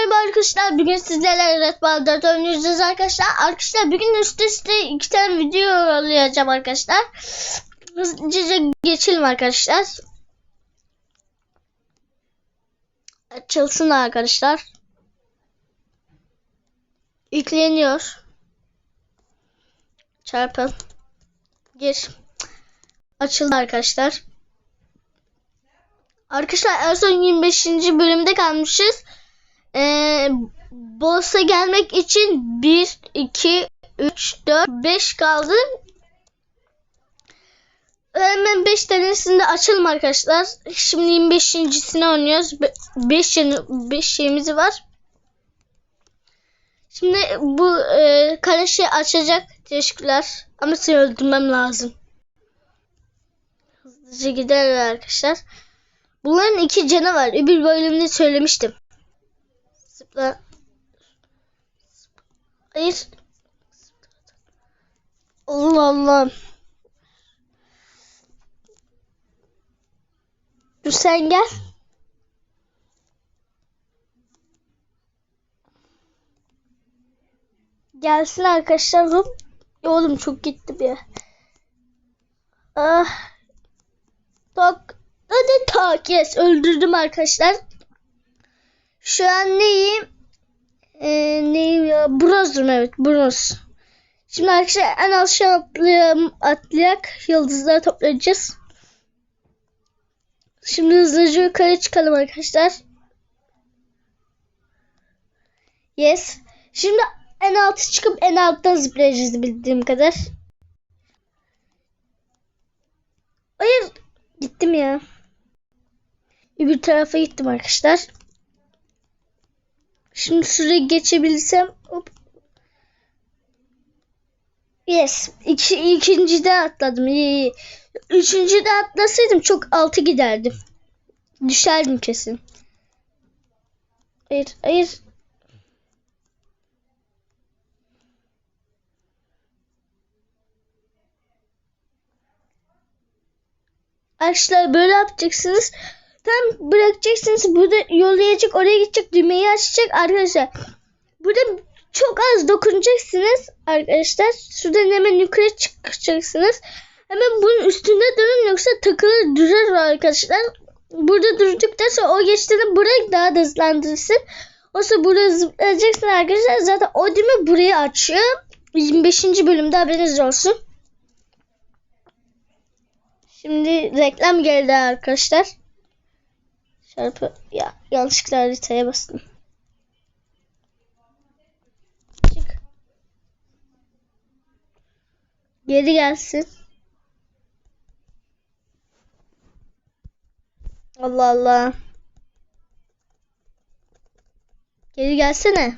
merhaba arkadaşlar. Bugün sizlerle Red Ball 4 oynayacağız arkadaşlar. Arkadaşlar bugün üst üste iki tane video yollayacağım arkadaşlar. Hızlıca geçelim arkadaşlar. Açılsın arkadaşlar. Yükleniyor. Çarpın. Gir. Açıldı arkadaşlar. Arkadaşlar en son 25. bölümde kalmışız. Ee, boss'a gelmek için 1, 2, 3, 4, 5 kaldı. Hemen 5 tanesini de açalım arkadaşlar. Şimdi 25.sini oynuyoruz. 5 5 şeyimiz var. Şimdi bu e, kaleşi açacak. Teşekkürler. Ama seni öldürmem lazım. Hızlıca gidelim arkadaşlar. Bunların iki canı var. Öbür bölümde söylemiştim. Zıpla. Hayır. Allah Allah. Dur sen gel. Gelsin arkadaşlar. Oğlum çok gitti bir. Ah. Tak. Hadi tak. Yes. Öldürdüm arkadaşlar. Şu an neyim? Ee, neyim ya? Broz'um evet. Broz. Şimdi arkadaşlar en aşağı atlayalım, atlayak yıldızları toplayacağız. Şimdi hızlıca yukarı çıkalım arkadaşlar. Yes. Şimdi en altı çıkıp en alttan zıplayacağız bildiğim kadar. Hayır. Gittim ya. Öbür tarafa gittim arkadaşlar. Şimdi şuraya geçebilsem. Hop. Yes. İki, ikinci de atladım. İyi. Üçüncü de atlasaydım çok altı giderdim. Düşerdim kesin. Hayır, hayır. Arkadaşlar böyle yapacaksınız. Tam bırakacaksınız. Burada yollayacak, oraya gidecek, düğmeyi açacak arkadaşlar. Burada çok az dokunacaksınız arkadaşlar. Şuradan hemen yukarı çıkacaksınız. Hemen bunun üstünde durun yoksa takılır durur arkadaşlar. Burada durduktan sonra o geçtiğinde burayı daha da hızlandırırsın. Oysa burada zıplayacaksın arkadaşlar. Zaten o düğme burayı açıyor. 25. bölümde haberiniz olsun. Şimdi reklam geldi arkadaşlar. Çarpı ya yanlışlıkla haritaya bastım. Çık. Geri gelsin. Allah Allah. Geri gelsene.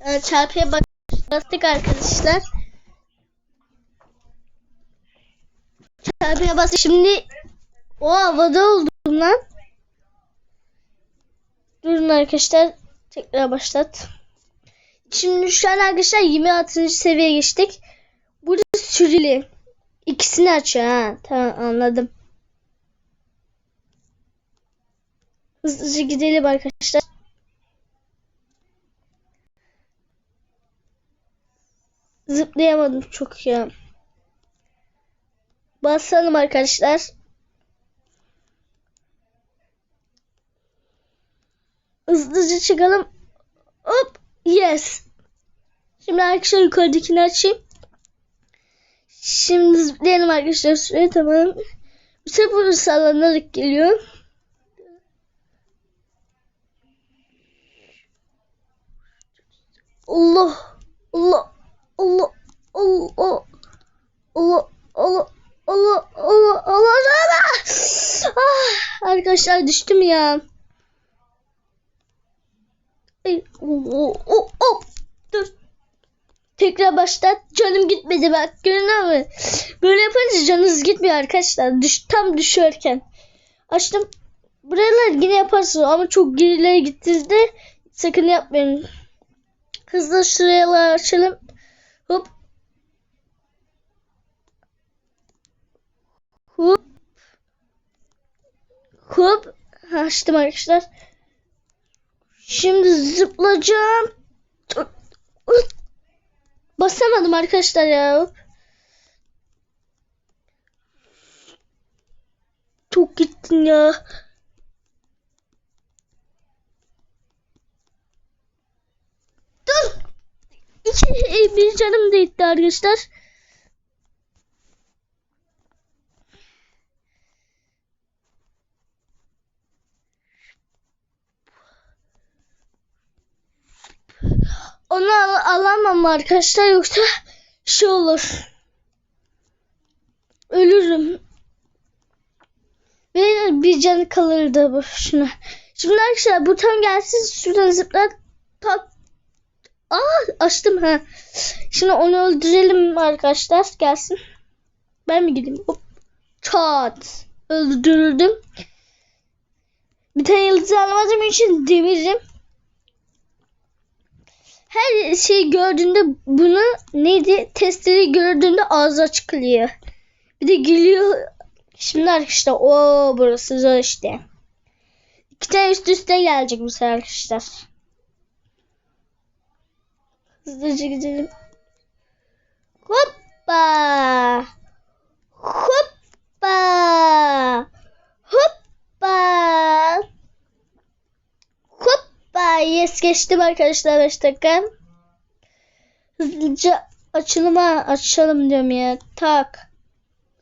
Yani çarpıya bastık arkadaşlar. Çarpıya bastık. Şimdi o havada oldum lan. Durun arkadaşlar. Tekrar başlat. Şimdi şu an arkadaşlar 26. seviyeye geçtik. Burada süreli. İkisini açıyor ha. Tamam anladım. Hızlıca gidelim arkadaşlar. Zıplayamadım çok ya. Basalım arkadaşlar. Hızlıca çıkalım. Hop. Yes. Şimdi arkadaşlar yukarıdakini açayım. Şimdi zıplayalım arkadaşlar şuraya tamam. Bu sefer sallanarak geliyor. Allah. Allah. Allah. Allah. Allah. Allah. Allah. Allah. Allah. Ah, arkadaşlar düştüm ya. Ay. Dur. Tekrar başlat. Canım gitmedi bak. Görünüyor mu? Böyle yapınca canınız gitmiyor arkadaşlar. Düş, tam düşerken. Açtım. Buralar yine yaparsın ama çok gerilere gittiğinizde sakın yapmayın. Hızlı şuraları açalım. Hop. Hop. Hop. Açtım arkadaşlar. Şimdi zıplayacağım. Basamadım arkadaşlar ya. Çok gittin ya. Dur. İki, bir canım da gitti arkadaşlar. Onu al- alamam arkadaşlar yoksa şey olur. Ölürüm. Ve bir canı kalırdı bu şuna. Şimdi arkadaşlar bu tam gelsin şuradan zıplar. Tak. Aa açtım ha. Şimdi onu öldürelim arkadaşlar gelsin. Ben mi gideyim? Hop. Çat. Öldürdüm. Bir tane yıldız alamadığım için demirim. Her şey gördüğünde bunu neydi? Testleri gördüğünde ağzı açıklıyor. Bir de geliyor. Şimdi arkadaşlar o burası zor işte. İki tane üst üste gelecek bu sefer arkadaşlar. Hızlıca gidelim. Hoppa. Hoppa. Hoppa. Yes geçtim arkadaşlar 5 dakika. Hızlıca açılıma açalım diyorum ya. Tak.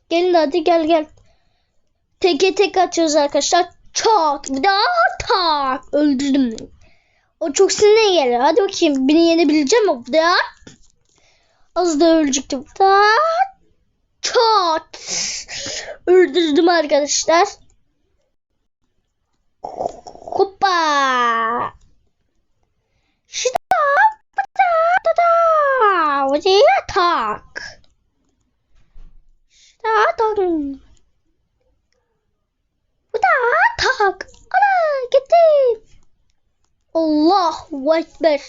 Gelin hadi gel gel. Teke tek atıyoruz arkadaşlar. Çat. Bir daha tak. Öldürdüm. O çok sinirli geliyor. Hadi bakayım. Beni yenebileceğim mi? Daha. Az da ölecektim. Tak. Çat. Öldürdüm arkadaşlar. Hoppa. Şida. Da da Oraya tak. Tak. Da tak. Ana gitti. Allahu Ekber.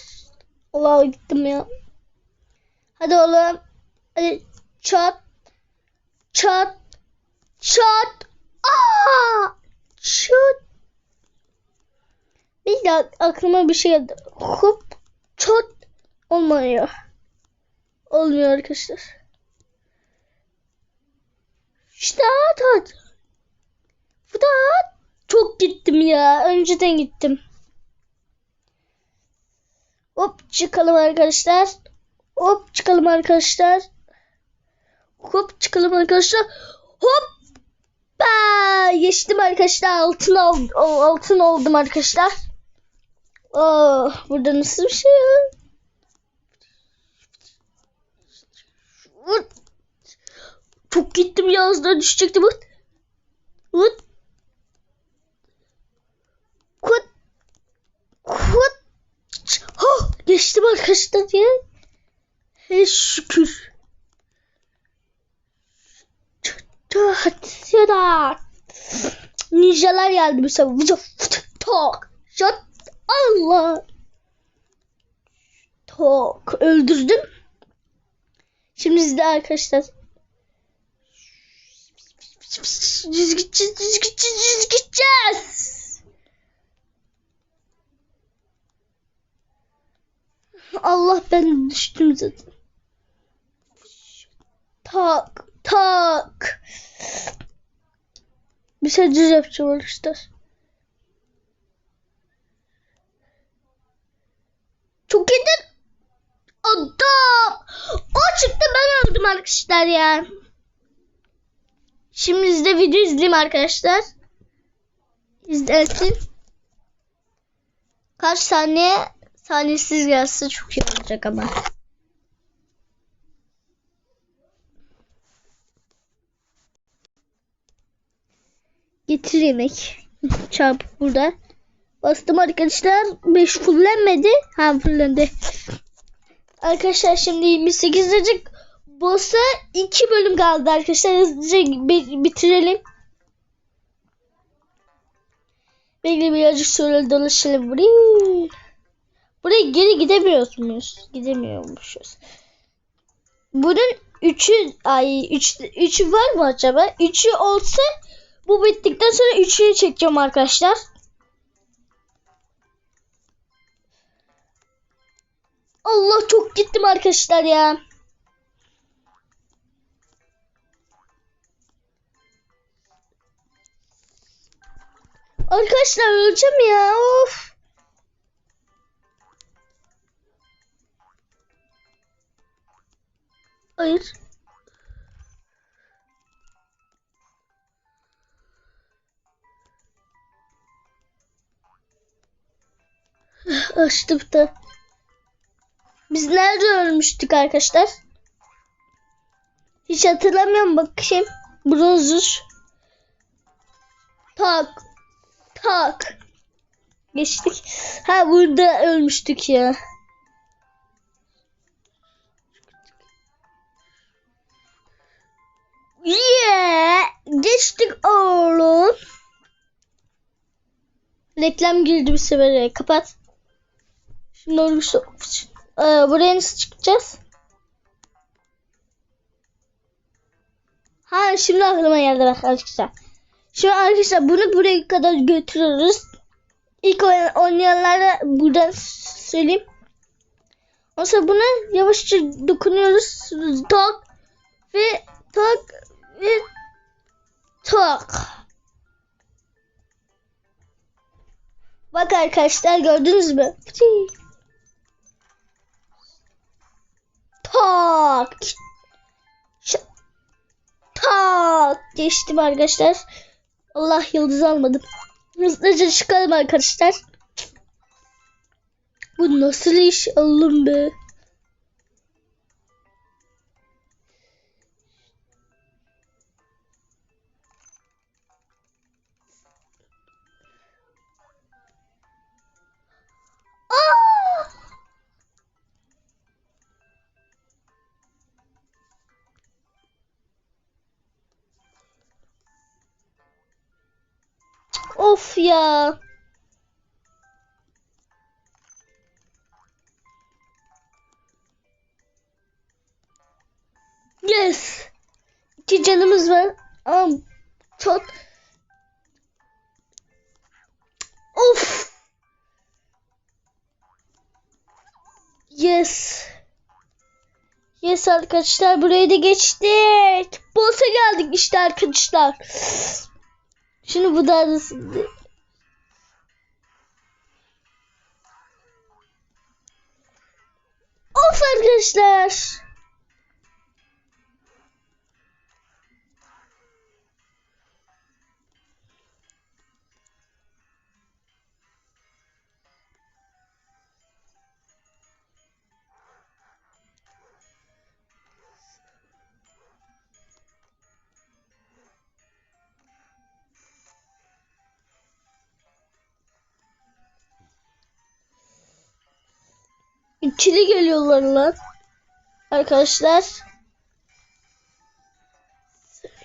Allah'a gittim ya. Hadi oğlum. Hadi çat. Çat. Çat. Aa! Çat. Bir de aklıma bir şey geldi. Hop. Çat. Olmuyor. Olmuyor arkadaşlar. İşte at. Bu da çok gittim ya. Önceden gittim. Hop çıkalım arkadaşlar. Hop çıkalım arkadaşlar. Hop çıkalım arkadaşlar. Hop. Geçtim arkadaşlar. Altın, ol, altın oldum arkadaşlar. Oh, burada nasıl bir şey ya? Çok gittim ya daha düşecektim. Hıt. Hıt. Hıt. Hıt. Oh, geçtim arkadaşlar ya. He şükür. Ya da ninjalar geldi bu sefer. Tok. Şat Allah. Tok. Öldürdüm. Şimdi sizde arkadaşlar. Düz gideceğiz, düz gideceğiz, düz gideceğiz. Allah ben düştüm zaten. Tak tak. Bir şey düz yapacağım arkadaşlar. Çok iyi. Adam. O çıktı ben öldüm arkadaşlar ya. Şimdi size video izleyeyim arkadaşlar. İzlersin. Kaç saniye saniyesiz gelse çok iyi olacak ama. Getir yemek. Çarp burada. Bastım arkadaşlar. 5 fullenmedi. Ha fullendi. Arkadaşlar şimdi 28 derecek boss'a 2 bölüm kaldı arkadaşlar. Hızlıca bitirelim. Bekle birazcık şöyle dolaşalım buraya. Buraya geri gidemiyoruz muyuz? Gidemiyormuşuz. Bunun üçü ay üç, üçü var mı acaba? Üçü olsa Bu bittikten sonra üçlüyü çekeceğim arkadaşlar. Allah çok gittim arkadaşlar ya. Arkadaşlar öleceğim ya. Of. Hayır. Açtım da. Biz nerede ölmüştük arkadaşlar? Hiç hatırlamıyorum bakayım. Bronzuz. Tak. Tak. Geçtik. Ha burada ölmüştük ya. Yeah! Geçtik oğlum. Reklam girdi bir sefer. Kapat. Şimdi olmuş. Ee, buraya nasıl çıkacağız? Ha şimdi aklıma geldi bak arkadaşlar. Şimdi arkadaşlar bunu buraya kadar götürürüz. İlk oyn- oynayanlara buradan söyleyeyim. Ondan buna yavaşça dokunuyoruz. Tak ve tak ve tak. Bak arkadaşlar gördünüz mü? Pıtı. Tak. Tak. Geçtim arkadaşlar. Allah yıldız almadım. Hızlıca çıkalım arkadaşlar. Bu nasıl iş Allah'ım be. Of ya. Yes. İki canımız var. Ama çok. Of. Yes. Yes arkadaşlar burayı da geçtik. Boss'a geldik işte arkadaşlar. Şimdi bu da Of arkadaşlar. İkili geliyorlar lan. Arkadaşlar.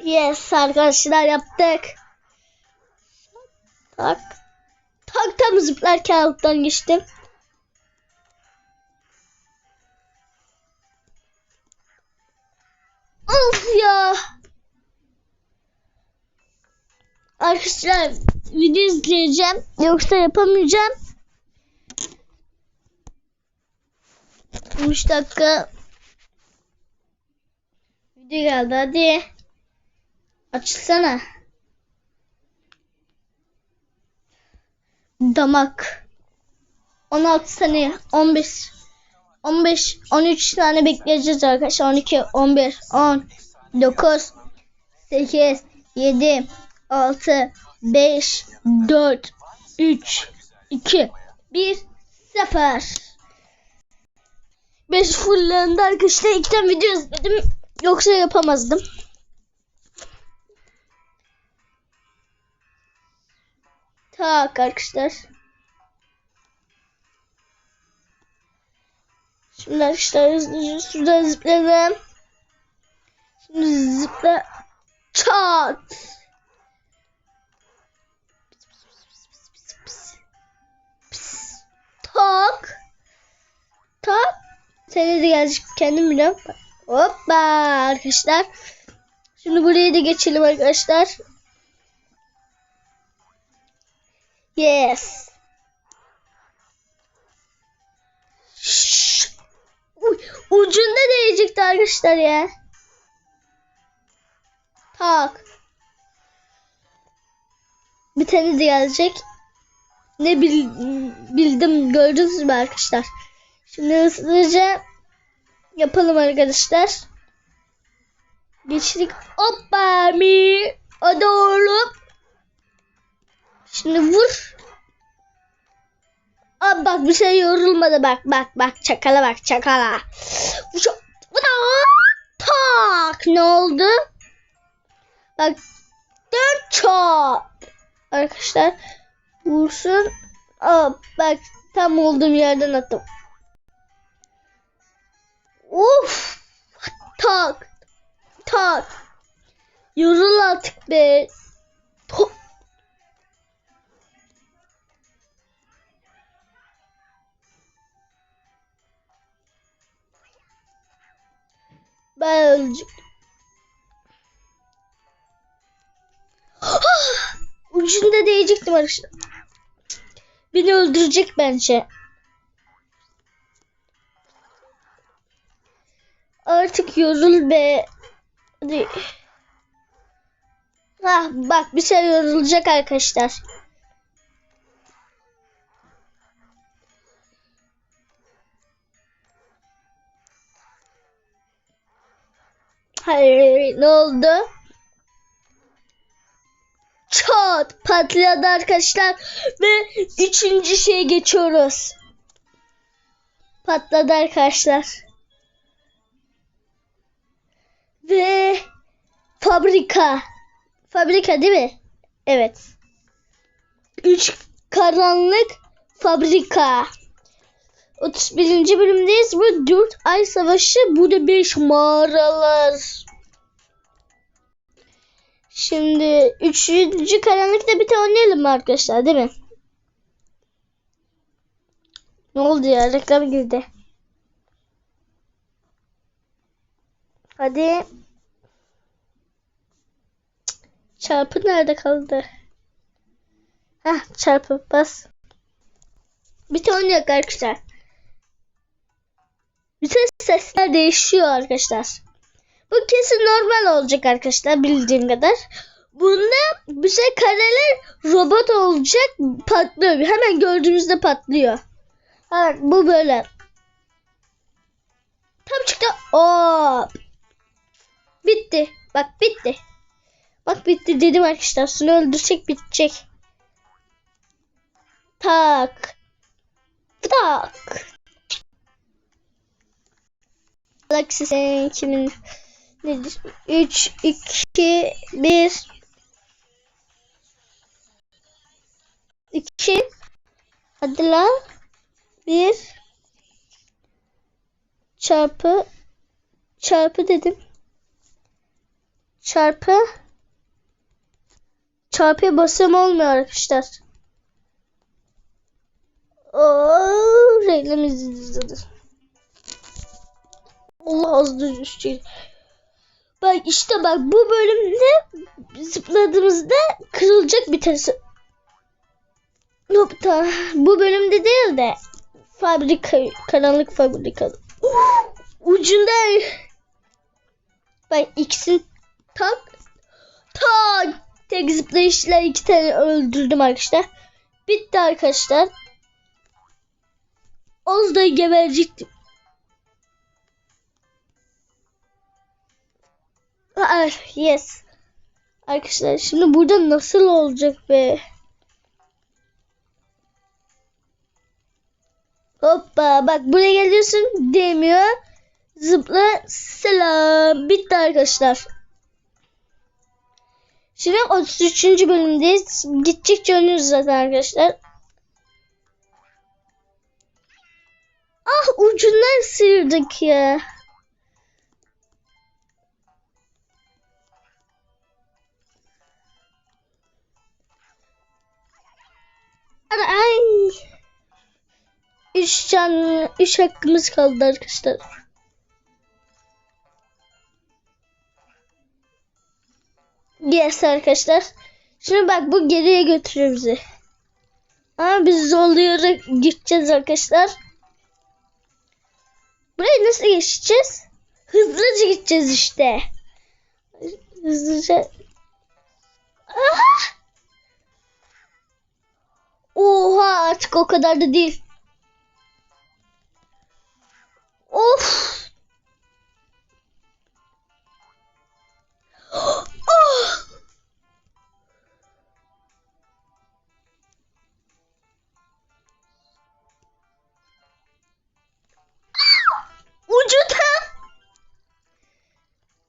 Yes arkadaşlar yaptık. Tak. Tak tam zıplarken alttan geçtim. Of ya. Arkadaşlar video izleyeceğim. Yoksa yapamayacağım. 13 dakika video geldi hadi. Açsana. Damak. 16 saniye. 15. 15. 13 tane bekleyeceğiz arkadaşlar. 12, 11, 10, 9, 8, 7, 6, 5, 4, 3, 2, 1, 0. 5 fullendi arkadaşlar. İki tane video izledim. Yoksa yapamazdım. Tak arkadaşlar. Şimdi arkadaşlar hızlıca şuradan zıpladım. Şimdi zıpla. Çat. Tak. Tak. Seni de gelecek kendim biliyorum. Hoppa arkadaşlar. Şimdi burayı da geçelim arkadaşlar. Yes. Ucunda değecekti arkadaşlar ya. Tak. Bir tane de gelecek. Ne bil, bildim gördünüz mü arkadaşlar? Şimdi hızlıca yapalım arkadaşlar. Geçtik. Hoppa mi. Hadi oğlum. Şimdi vur. Aa, bak bir şey yorulmadı bak bak bak çakala bak çakala. Bu da tak ne oldu? Bak dört çap. Arkadaşlar vursun. Aa, bak tam olduğum yerden attım. Uf tak tak. Yorul artık be. Top. Ben öleceğim. Ucunda değecektim arkadaşlar. Beni öldürecek bence. Yorul be. Hadi. Hah bak bir şey yorulacak arkadaşlar. Hayır ne oldu? Çat patladı arkadaşlar ve üçüncü şeye geçiyoruz. Patladı arkadaşlar. Ve fabrika. Fabrika değil mi? Evet. Üç karanlık fabrika. 31. bölümdeyiz. Bu 4 ay savaşı. Burada 5 mağaralar. Şimdi 3. karanlıkta bir tane oynayalım mı arkadaşlar değil mi? Ne oldu ya? Reklam girdi. Hadi. Çarpı nerede kaldı? Heh çarpı bas. Bir tane yok arkadaşlar. Bütün sesler değişiyor arkadaşlar. Bu kesin normal olacak arkadaşlar bildiğim kadar. Bunda bir şey kareler robot olacak patlıyor. Hemen gördüğümüzde patlıyor. Evet bu böyle. Tam çıktı. Hop. Bitti. Bak bitti. Bak bitti dedim arkadaşlar. Seni öldürecek bitecek. Tak. Tak. Galaxy senin kimin nedir? 3, 2, 1 2 Hadi lan 1 çarpı çarpı dedim. Çarpı çarpıya basım olmuyor arkadaşlar. Oo, reklam izledim. Allah az düşecek. Bak işte bak bu bölümde zıpladığımızda kırılacak bir tanesi. Yok da bu bölümde değil de fabrika karanlık fabrika. Ucunda bak ikisini tak tak tek zıplayışla iki tane öldürdüm arkadaşlar. Bitti arkadaşlar. Az da geberecektim. Ah, yes. Arkadaşlar şimdi burada nasıl olacak be? Hoppa bak buraya geliyorsun demiyor. Zıpla selam. Bitti arkadaşlar. Şimdi 33. bölümdeyiz. Gittikçe oynuyoruz zaten arkadaşlar. Ah ucundan sıyırdık ya. Ay. Üç can, üç hakkımız kaldı arkadaşlar. Yes arkadaşlar. Şimdi bak bu geriye götürüyor bizi. Ama biz zorlayarak gideceğiz arkadaşlar. Burayı nasıl geçeceğiz? Hızlıca gideceğiz işte. Hızlıca. Aha! Oha artık o kadar da değil. Of. Oh! Ucuda.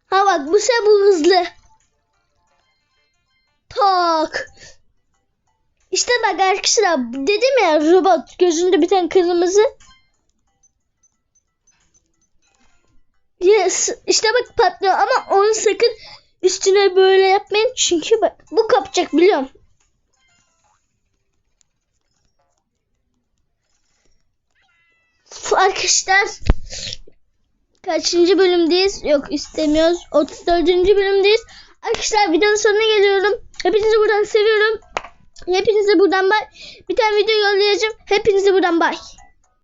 Ha bak bu sefer bu hızlı. Tak. İşte bak arkadaşlar dedim ya robot gözünde bir tane kırmızı. Yes. İşte bak patlıyor ama onu sakın üstüne böyle yapmayın çünkü bu kapacak biliyorum. Arkadaşlar kaçıncı bölümdeyiz? Yok istemiyoruz. 34. bölümdeyiz. Arkadaşlar videonun sonuna geliyorum. Hepinizi buradan seviyorum. Hepinize buradan bay. Bir tane video yollayacağım. Hepinize buradan bay.